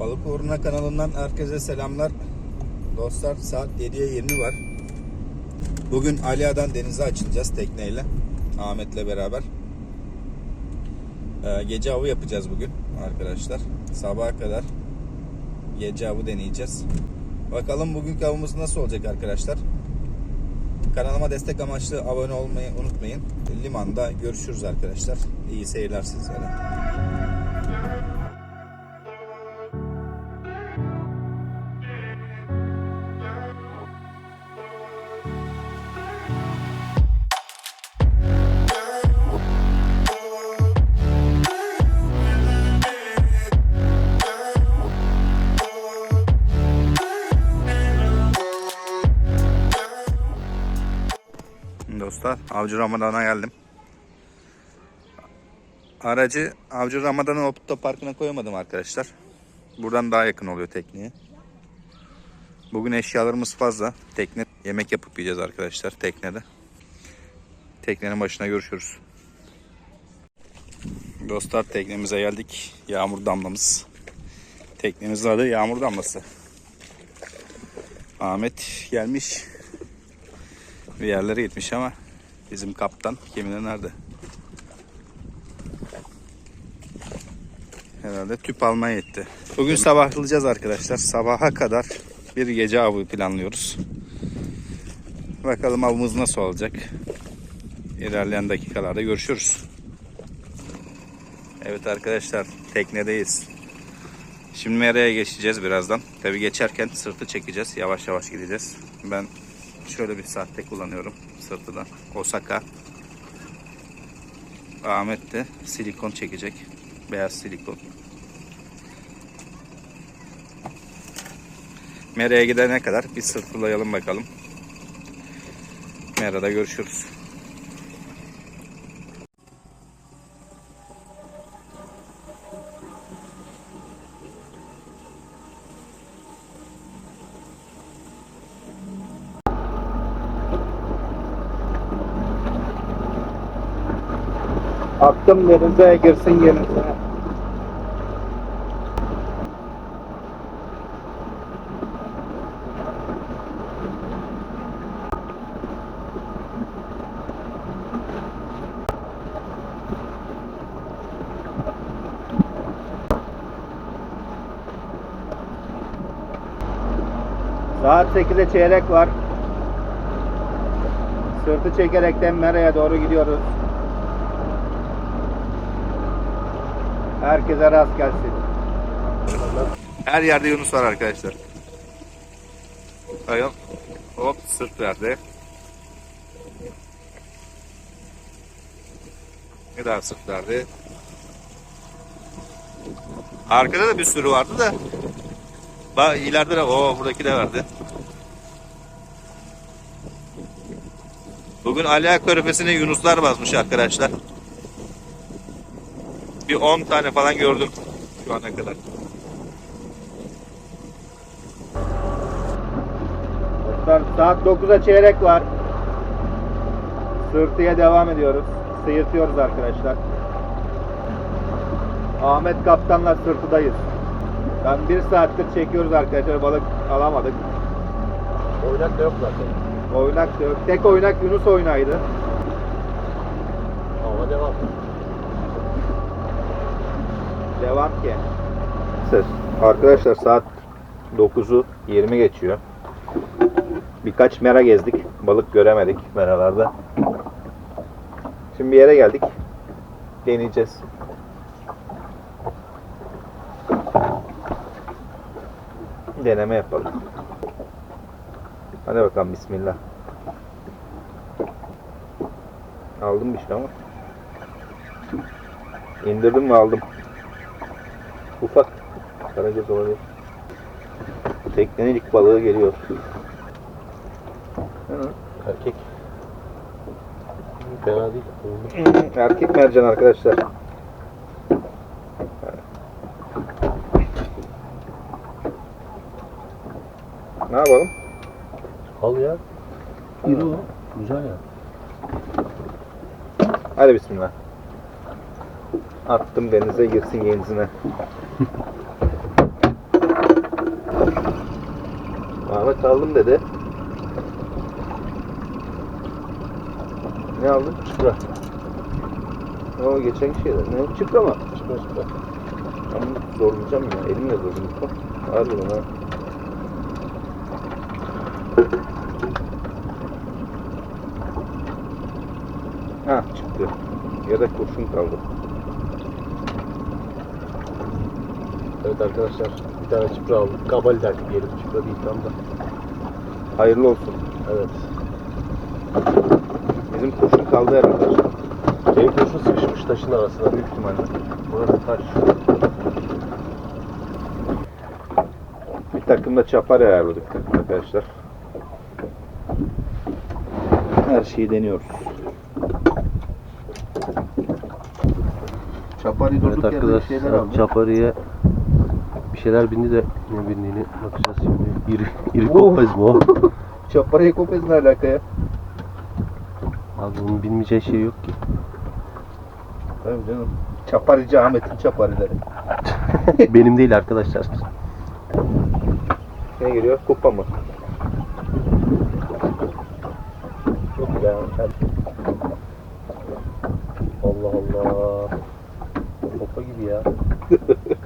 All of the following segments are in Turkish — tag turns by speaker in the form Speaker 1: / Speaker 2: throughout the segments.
Speaker 1: Balık Uğruna kanalından herkese selamlar. Dostlar saat 7'ye 20 var. Bugün Alia'dan denize açılacağız tekneyle. Ahmet'le beraber. Ee, gece avı yapacağız bugün arkadaşlar. Sabaha kadar gece avı deneyeceğiz. Bakalım bugünkü avımız nasıl olacak arkadaşlar. Kanalıma destek amaçlı abone olmayı unutmayın. Limanda görüşürüz arkadaşlar. İyi seyirler sizlere. Dostlar Avcı Ramadan'a geldim. Aracı Avcı Ramadan'ın otoparkına koyamadım arkadaşlar. Buradan daha yakın oluyor tekneye. Bugün eşyalarımız fazla. Tekne yemek yapıp yiyeceğiz arkadaşlar teknede. Teknenin başına görüşürüz. Dostlar teknemize geldik. Yağmur damlamız. Teknemizin adı Yağmur Damlası. Ahmet gelmiş bir yerlere gitmiş ama bizim kaptan kimine nerede? Herhalde tüp almaya gitti. Bugün sabahlayacağız arkadaşlar. Sabaha kadar bir gece avı planlıyoruz. Bakalım avımız nasıl olacak. İlerleyen dakikalarda görüşürüz. Evet arkadaşlar teknedeyiz. Şimdi meraya geçeceğiz birazdan. Tabi geçerken sırtı çekeceğiz. Yavaş yavaş gideceğiz. Ben Şöyle bir sahte kullanıyorum da. Osaka. Ahmet de silikon çekecek. Beyaz silikon. Mera'ya gidene kadar bir sırtlayalım bakalım. Mera'da görüşürüz. Attım denize girsin denize. Saat 8'e çeyrek var. Sırtı çekerekten Mera'ya doğru gidiyoruz. Herkese rast gelsin. Her yerde Yunus var arkadaşlar. Ayol. Hop sırt verdi. Bir daha sırt verdi. Arkada da bir sürü vardı da. Bak ileride de o buradaki de vardı. Bugün Aliya Körfesi'ne Yunuslar basmış arkadaşlar. Bir 10 tane falan gördüm şu ana kadar. Dostlar saat 9'a çeyrek var. Sırtıya devam ediyoruz. Sıyırtıyoruz arkadaşlar. Ahmet Kaptan'la sırtıdayız. Ben bir saattir çekiyoruz arkadaşlar. Balık alamadık.
Speaker 2: Oynak da yok zaten.
Speaker 1: Oynak da yok. Tek oynak Yunus oynaydı.
Speaker 2: Ama devam.
Speaker 1: Devam ki. Arkadaşlar saat 9'u 20 geçiyor. Birkaç mera gezdik. Balık göremedik meralarda. Şimdi bir yere geldik. Deneyeceğiz. Deneme yapalım. Hadi bakalım bismillah. Aldım bir şey ama. İndirdim ve aldım. Ufak. Karagöz olabilir. Teknenin ilk balığı geliyor. Hı,
Speaker 2: Erkek. Fena değil.
Speaker 1: Erkek mercan arkadaşlar. Ne yapalım?
Speaker 2: Al ya. İri o. Güzel ya.
Speaker 1: Hadi bismillah. Attım denize girsin yenisine. Ahmet aldım dedi. Ne aldın?
Speaker 2: Çıkra.
Speaker 1: O geçen şeyler. Ne? Çıkra mı?
Speaker 2: Çıkra çıkra.
Speaker 1: Ben bunu zorlayacağım ya. Elimle zorlayacağım. Harbiden ha. Ha çıktı. Ya da kurşun kaldı.
Speaker 2: Evet arkadaşlar bir tane çıkra aldık. Kabal derdik diyelim. Çıkra değil tam da.
Speaker 1: Hayırlı olsun.
Speaker 2: Evet.
Speaker 1: Bizim kurşun kaldı herhalde.
Speaker 2: Benim kurşun sıkışmış taşın arasına.
Speaker 1: Büyük ihtimalle.
Speaker 2: Burada taş.
Speaker 1: Bir takım da çapar ayarladık arkadaşlar. Her şeyi deniyoruz. Çapari
Speaker 2: Evet
Speaker 1: durduk yerde bir şeyler
Speaker 2: arkadaşlar
Speaker 1: aldı.
Speaker 2: Çapari'ye bir şeyler bindi de ne bindiğini bakacağız şimdi. İri, iri
Speaker 1: Oo.
Speaker 2: kopez mi o?
Speaker 1: Çapari Kopez ne alaka ya?
Speaker 2: Abi bunun bilmeyeceği şey yok ki.
Speaker 1: Tabii canım. Çaparici Ahmet'in çaparileri.
Speaker 2: Benim değil arkadaşlar.
Speaker 1: Ne geliyor? Kupa mı?
Speaker 2: Yok ya. Allah Allah. Kopa gibi ya.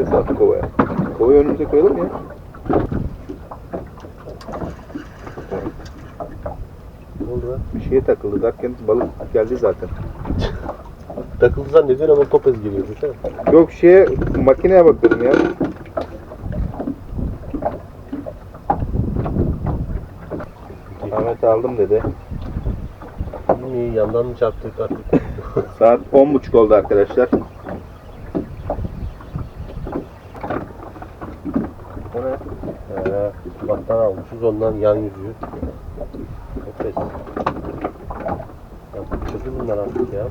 Speaker 1: Neyse at kovaya. Kovayı önümüze koyalım ya.
Speaker 2: Ne oldu be?
Speaker 1: Bir şeye takıldı derken balık geldi zaten.
Speaker 2: Takıldı zannediyorsun ama kopez geliyor. Düşünsene.
Speaker 1: Yok şeye makineye bakıyordum ya. Ahmet aldım dedi.
Speaker 2: İyi yandan mı çarptık artık?
Speaker 1: Saat 10.30 oldu arkadaşlar.
Speaker 2: O ne? Ee, almışız ondan yan yüzüğü. Kopez. Ya çözüm bunlar artık ya.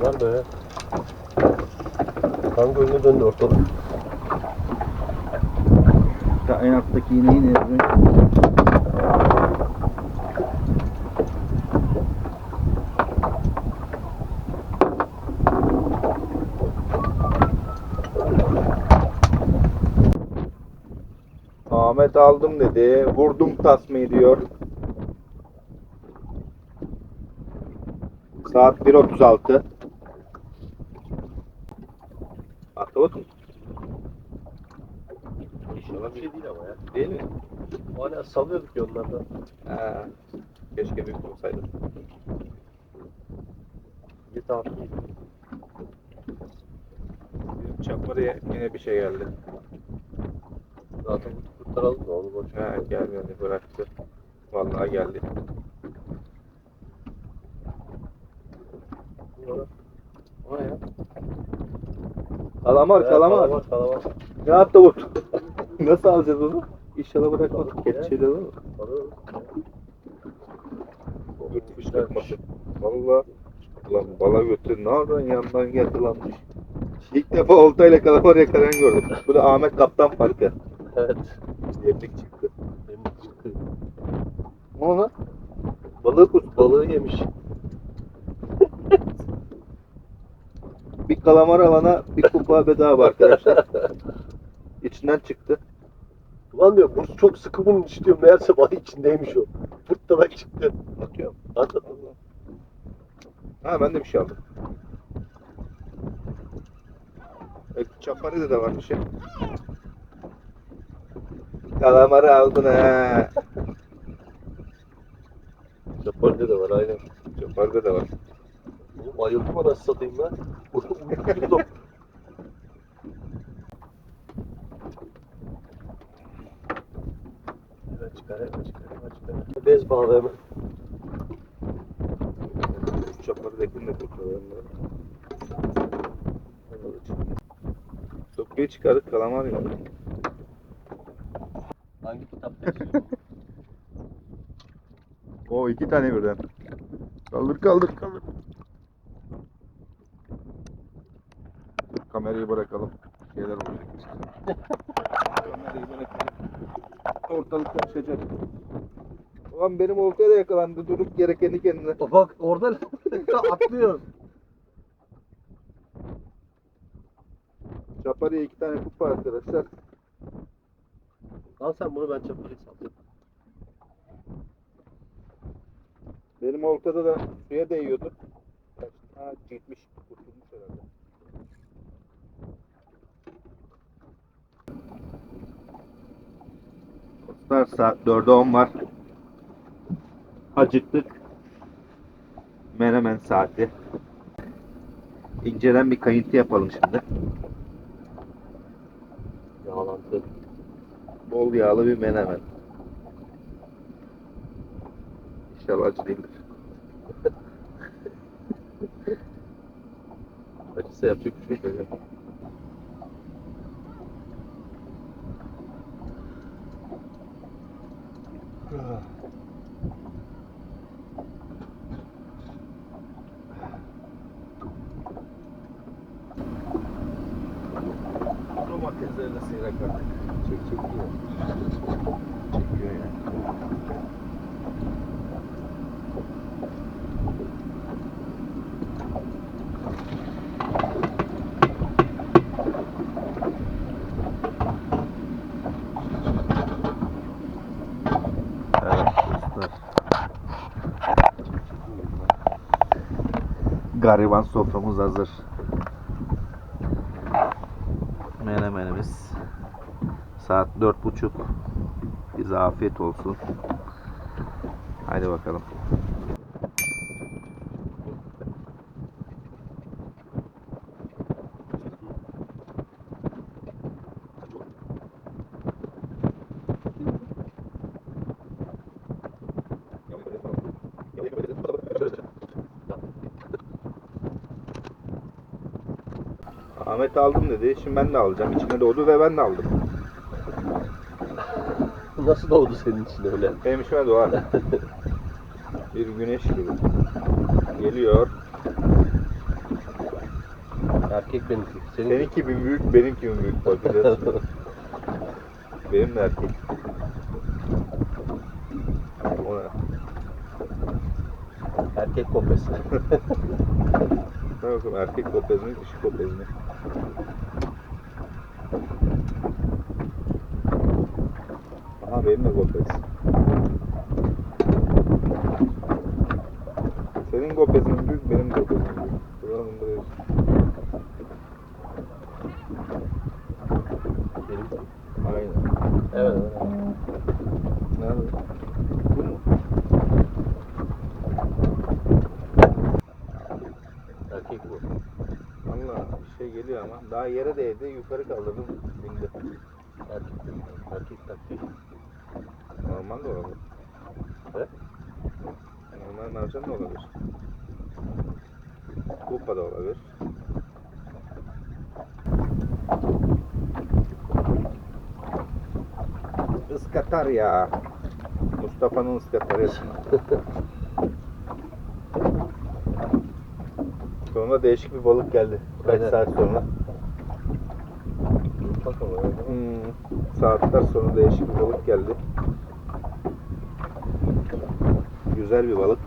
Speaker 2: Var böyle. Kan gölüne döndü ortalık.
Speaker 1: En alttaki iğneyi ne yazıyor? Ahmet aldım dedi. Vurdum tasmayı diyor. Saat 1.36. Atla bakın.
Speaker 2: İnşallah bir şey değil ama ya.
Speaker 1: Değil mi?
Speaker 2: Hala salıyorduk ya onlardan.
Speaker 1: Ha. Keşke büyük olsaydı.
Speaker 2: Bir tarafı
Speaker 1: Çapırıya yine bir şey geldi.
Speaker 2: Zaten kurtaralım da onu boş ver.
Speaker 1: Gelmedi bıraktı. Vallahi geldi. O ne ya? Kalamar
Speaker 2: Evet,
Speaker 1: kalamar.
Speaker 2: Kalamar kalamar.
Speaker 1: Ne yaptı bu? Nasıl alacağız onu? İnşallah bırakmadık. Keçeli olur mu?
Speaker 2: Alırız.
Speaker 1: Yutmuş çıkmasın. Valla. Lan bala götür. Ne yapıyorsun yandan geldi lanmış. İlk defa oltayla kalamar yakalayan gördüm. Bu da Ahmet Kaptan farkı.
Speaker 2: Evet.
Speaker 1: Yemlik çıktı.
Speaker 2: Benim çıktı.
Speaker 1: Ne oldu? Balığı kut.
Speaker 2: Balığı yemiş.
Speaker 1: Bir kalamar alana bir kupa bedava arkadaşlar. İçinden çıktı.
Speaker 2: Ulan diyor buz çok sıkı bunun içi diyor. Meğerse balık içindeymiş o. Fırtladan çıktı.
Speaker 1: Atıyorum.
Speaker 2: At at.
Speaker 1: Ha ben de bir şey aldım. E, Çapari'de de varmış ya. Kalamarı aldın ha.
Speaker 2: Japonya de var aynen.
Speaker 1: Çapari'de de var.
Speaker 2: Oğlum bayıldım anasını satayım ben. Hemen çıkar, hemen çıkar, hemen çıkar. Bez bağlı hemen.
Speaker 1: Çapari'dekini de kurtaralım. Sopayı çıkardık kalamar ya.
Speaker 2: Hangi kitapta yazıyor?
Speaker 1: O iki tane birden. Kaldır kaldır kaldır. Kamerayı bırakalım. Şeyler olacak. Kamerayı bırakalım. Ortalık karışacak. Ulan benim oltaya da yakalandı durup yere kendi kendine.
Speaker 2: Bak orada atlıyor.
Speaker 1: Çapari'ye iki tane kupa arkadaşlar.
Speaker 2: Al sen bunu ben çapayı sallayayım.
Speaker 1: Benim oltada da suya değiyordu. Ha gitmiş. Kurtulmuş herhalde. Dostlar saat 4'e 10 var. Acıktık. Menemen saati. İnceden bir kayıntı yapalım şimdi.
Speaker 2: Yağlantı.
Speaker 1: Bol yağlı bir menemen. İnşallah acı değildir.
Speaker 2: Acısı yapacak bir şey yok.
Speaker 1: Domatesleri de seyrek artık.
Speaker 2: Çek çek diyor.
Speaker 1: Çekiyor ya. Evet dostlar. Gariban soframız hazır. Saat dört buçuk. Bize afiyet olsun. Haydi bakalım. Ahmet aldım dedi. Şimdi ben de alacağım. İçime doğdu ve ben de aldım.
Speaker 2: Nasıl doğdu senin için öyle?
Speaker 1: Benim içime doğar. Bir güneş gibi. Geliyor.
Speaker 2: Erkek benimki. Senin
Speaker 1: Seninki mi büyük, benimki mi büyük bakacağız. Benim de erkek. O ne?
Speaker 2: erkek kopesi.
Speaker 1: Ne bakalım erkek kopez mi, dişi kopez mi? De kopez. Senin kopezin büyük, benim kopezim büyük. Değil.
Speaker 2: Benim.
Speaker 1: Aynen.
Speaker 2: Evet.
Speaker 1: Nerede? Bu mu?
Speaker 2: Erkek bu.
Speaker 1: Valla bir şey geliyor ama. Daha yere değdi, yukarı kaldırdım, bindi.
Speaker 2: Erkek benim. Erkek taktiği.
Speaker 1: Normal de olabilir.
Speaker 2: He?
Speaker 1: Normal mercan da olabilir. Kupa da olabilir. Iskatar ya. Mustafa'nın ıskatarı. sonra değişik bir balık geldi. Kaç
Speaker 2: Aynen.
Speaker 1: saat sonra.
Speaker 2: Bakalım.
Speaker 1: Hmm, saatler sonra değişik bir balık geldi. Güzel bir balık.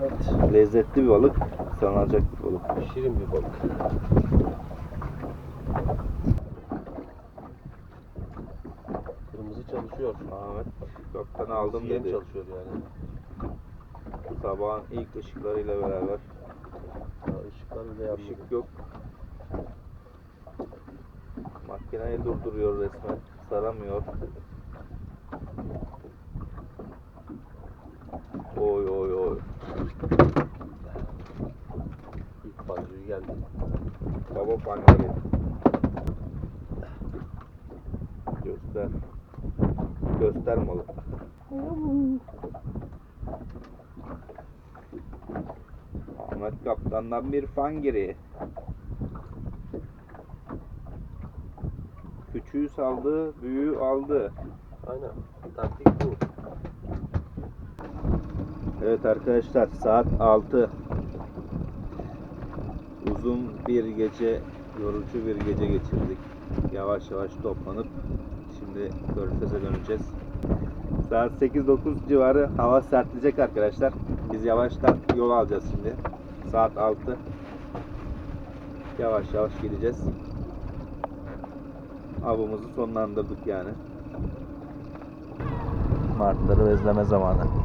Speaker 2: Evet.
Speaker 1: Lezzetli bir balık. Sanacak bir balık.
Speaker 2: Şirin bir balık. Çalışıyor.
Speaker 1: Ahmet gökten aldım dedi.
Speaker 2: çalışıyor yani.
Speaker 1: Sabahın ilk ışıklarıyla beraber.
Speaker 2: Ya ışıklar bile yanmıyor.
Speaker 1: Işık yok. Makineyi durduruyor resmen. Saramıyor. Oy oy oy.
Speaker 2: İlk pancuğu geldi.
Speaker 1: Baba panları. Göster. Göster malı. Ahmet Kaptan'dan bir fangiri. Küçüğü saldı, büyüğü aldı.
Speaker 2: Aynen. Taktik bu.
Speaker 1: Evet arkadaşlar saat 6. Uzun bir gece, yorucu bir gece geçirdik. Yavaş yavaş toplanıp şimdi Körfez'e döneceğiz. Saat 8-9 civarı hava sertleyecek arkadaşlar. Biz yavaştan yol alacağız şimdi. Saat 6. Yavaş yavaş gideceğiz. Avımızı sonlandırdık yani. Martıları bezleme zamanı.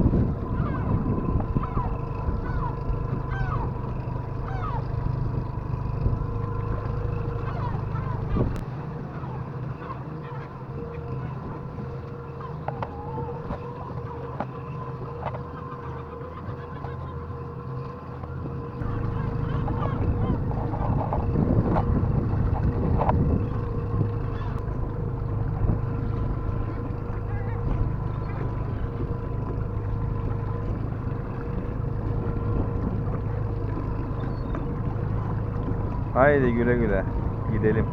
Speaker 1: Haydi güle güle. Gidelim.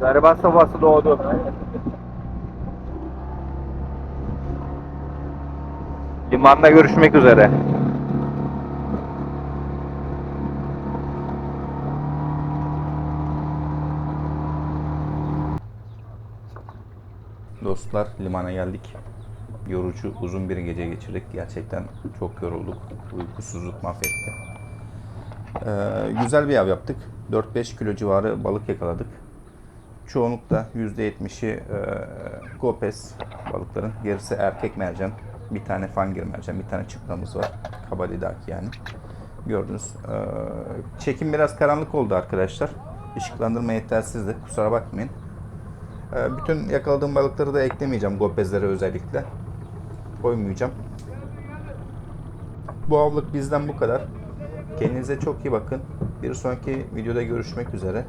Speaker 1: Gariban sabahsı doğdu. Limanda görüşmek üzere. Dostlar limana geldik. Yorucu uzun bir gece geçirdik. Gerçekten çok yorulduk. Uykusuzluk mahvetti. Ee, güzel bir av yaptık. 4-5 kilo civarı balık yakaladık. Çoğunlukla %70'i e, gopes balıkların. Gerisi erkek mercan. Bir tane fangir mercan, bir tane çıplamız var. Kabalidaki yani. Gördünüz. Ee, çekim biraz karanlık oldu arkadaşlar. Işıklandırma yetersizdi. Kusura bakmayın. Ee, bütün yakaladığım balıkları da eklemeyeceğim gopezlere özellikle. Koymayacağım. Bu avlık bizden bu kadar. Kendinize çok iyi bakın. Bir sonraki videoda görüşmek üzere.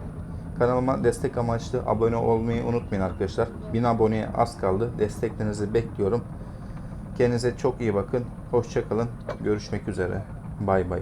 Speaker 1: Kanalıma destek amaçlı abone olmayı unutmayın arkadaşlar. 1000 aboneye az kaldı. Desteklerinizi bekliyorum. Kendinize çok iyi bakın. Hoşçakalın. Görüşmek üzere. Bay bay.